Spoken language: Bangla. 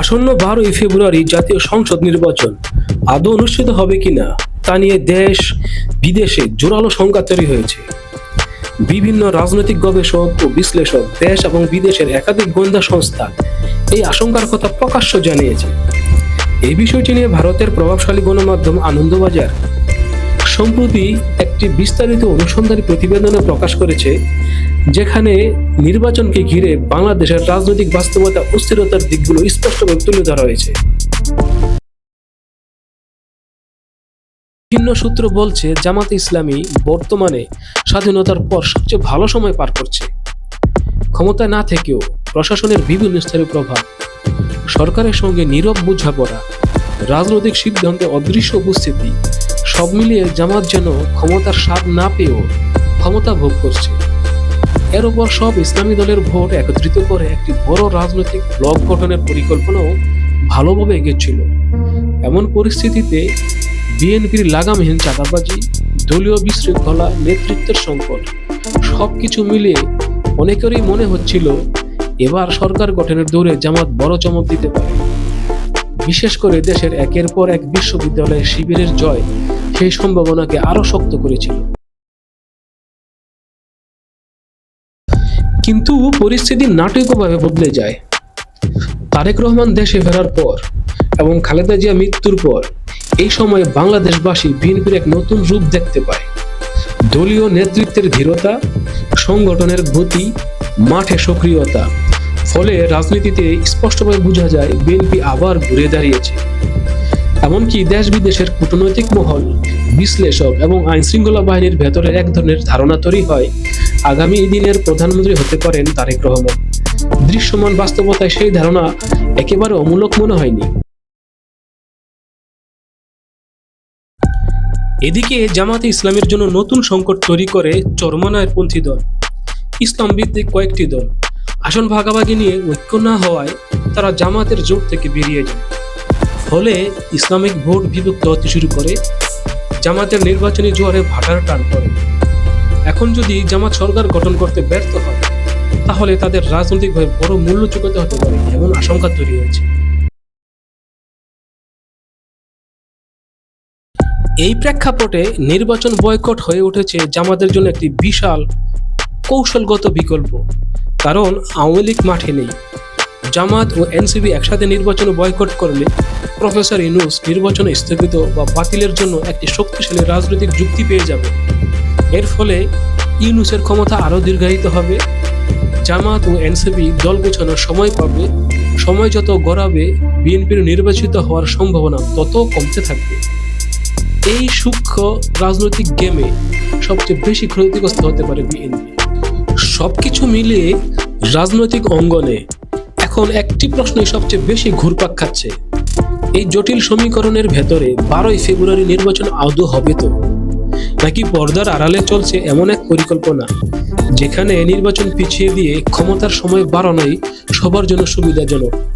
আসন্ন বারোই ফেব্রুয়ারি জাতীয় সংসদ নির্বাচন। আদৌ অনুষ্ঠিত হবে কিনা তা নিয়ে দেশ বিদেশে জোরালো সংখ্যা তৈরি হয়েছে। বিভিন্ন রাজনৈতিক গবেষক ও বিশ্লেষক দেশ এবং বিদেশের একাধিক গোয়েন্দা সংস্থা এই আশঙ্কার কথা প্রকাশ্য জানিয়েছে। এই বিষয়টি নিয়ে ভারতের প্রভাবশালী গণমাধ্যম আনন্দবাজার সম্প্রতি একটি বিস্তারিত অনুসন্ধানী প্রতিবেদনে প্রকাশ করেছে, যেখানে নির্বাচনকে ঘিরে বাংলাদেশের রাজনৈতিক বাস্তবতা অস্থিরতার দিকগুলো স্পষ্টভাবে তুলে ধরা হয়েছে। বিভিন্ন সূত্র বলছে, জামাতে ইসলামী বর্তমানে স্বাধীনতার পর সবচেয়ে ভালো সময় পার করছে। ক্ষমতায় না থেকেও প্রশাসনের বিভিন্ন স্তরের প্রভাব। সরকারের সঙ্গে নীরব বোঝাপড়া রাজনৈতিক সিদ্ধান্তে অদৃশ্য উপস্থিতি। সব মিলিয়ে জামাত যেন ক্ষমতার স্বাদ না পেয়েও ক্ষমতা ভোগ করছে। এর উপর সব ইসলামী দলের ভোট একত্রিত করে একটি বড় রাজনৈতিক ব্লক গঠনের পরিকল্পনাও ভালোভাবে এগেছিল এমন পরিস্থিতিতে বিএনপির লাগামহীন চাঁদাবাজি, দলীয় বিশৃঙ্খলা, নেতৃত্বের সংকট, সবকিছু মিলিয়ে অনেকেরই মনে হচ্ছিল, এবার সরকার গঠনের দৌড়ে জামাত বড় চমক দিতে পারে। বিশেষ করে দেশের একের পর এক বিশ্ববিদ্যালয়ের শিবিরের জয় সেই সম্ভাবনাকে আরও শক্ত করেছিল। কিন্তু পরিস্থিতি নাটকীয়ভাবে বদলে যায়। তারেক রহমান দেশে ফেরার পর এবং খালেদা জিয়া মৃত্যুর পর এই সময়ে বাংলাদেশবাসী বিএনপির এক নতুন রূপ দেখতে পায়। দলীয় নেতৃত্বের ধীরতা, সংগঠনের গতি, মাঠে সক্রিয়তা ফলে রাজনীতিতে স্পষ্টভাবে বোঝা যায় বিএনপি আবার ঘুরে দাঁড়িয়েছে। এমনকি দেশ বিদেশের কূটনৈতিক মহল, বিশ্লেষক এবং আইন শৃঙ্খলা বাহিনীর ভেতরে এক ধরনের ধারণা তৈরি হয়, আগামী দিনের প্রধানমন্ত্রী হতে পারেন তারেক রহমান। দৃশ্যমান বাস্তবতায় সেই ধারণা একেবারে অমূলক মনে হয়নি। এদিকে জামাতে ইসলামের জন্য নতুন সংকট তৈরি করে চরমনায়ের পন্থী দল। ইসলাম ভিত্তিক কয়েকটি দল। আসন ভাগাভাগি নিয়ে ঐক্য না হওয়ায় তারা জামাতের জোট থেকে বেরিয়ে যায়। ফলে ইসলামিক ভোট বিভক্ত হতে শুরু করে জামাতের নির্বাচনী জোয়ারে ভাটার টান পড়ে। এখন যদি জামাত সরকার গঠন করতে ব্যর্থ হয়, তাহলে তাদের রাজনৈতিকভাবে বড় মূল্য চুকাতে হতে পারে এমন আশঙ্কা তৈরি হয়েছে। এই প্রেক্ষাপটে নির্বাচন বয়কট হয়ে উঠেছে জামাতের জন্য একটি বিশাল কৌশলগত বিকল্প। কারণ আওয়ামী লীগ মাঠে নেই। জামাত ও এনসিবি একসাথে নির্বাচন বয়কট করলে প্রফেসর ইনুস নির্বাচন স্থগিত বা বাতিলের জন্য একটি শক্তিশালী রাজনৈতিক যুক্তি পেয়ে যাবে। এর ফলে ইউনুসের ক্ষমতা আরও দীর্ঘায়িত হবে। জামাত ও এনসিবি দল গোছানোর সময় পাবে। সময় যত গড়াবে বিএনপির নির্বাচিত হওয়ার সম্ভাবনা তত কমতে থাকবে। এই সূক্ষ্ম রাজনৈতিক গেমে সবচেয়ে বেশি ক্ষতিগ্রস্ত হতে পারে বিএনপি। সবকিছু মিলিয়ে রাজনৈতিক অঙ্গনে এখন একটি প্রশ্নই সবচেয়ে বেশি ঘুরপাক খাচ্ছে। এই জটিল সমীকরণের ভেতরে বারোই ফেব্রুয়ারি নির্বাচন আদৌ হবে তো? নাকি পর্দার আড়ালে চলছে এমন এক পরিকল্পনা, যেখানে নির্বাচন পিছিয়ে দিয়ে ক্ষমতার সময় বাড়ানোই সবার জন্য সুবিধাজনক?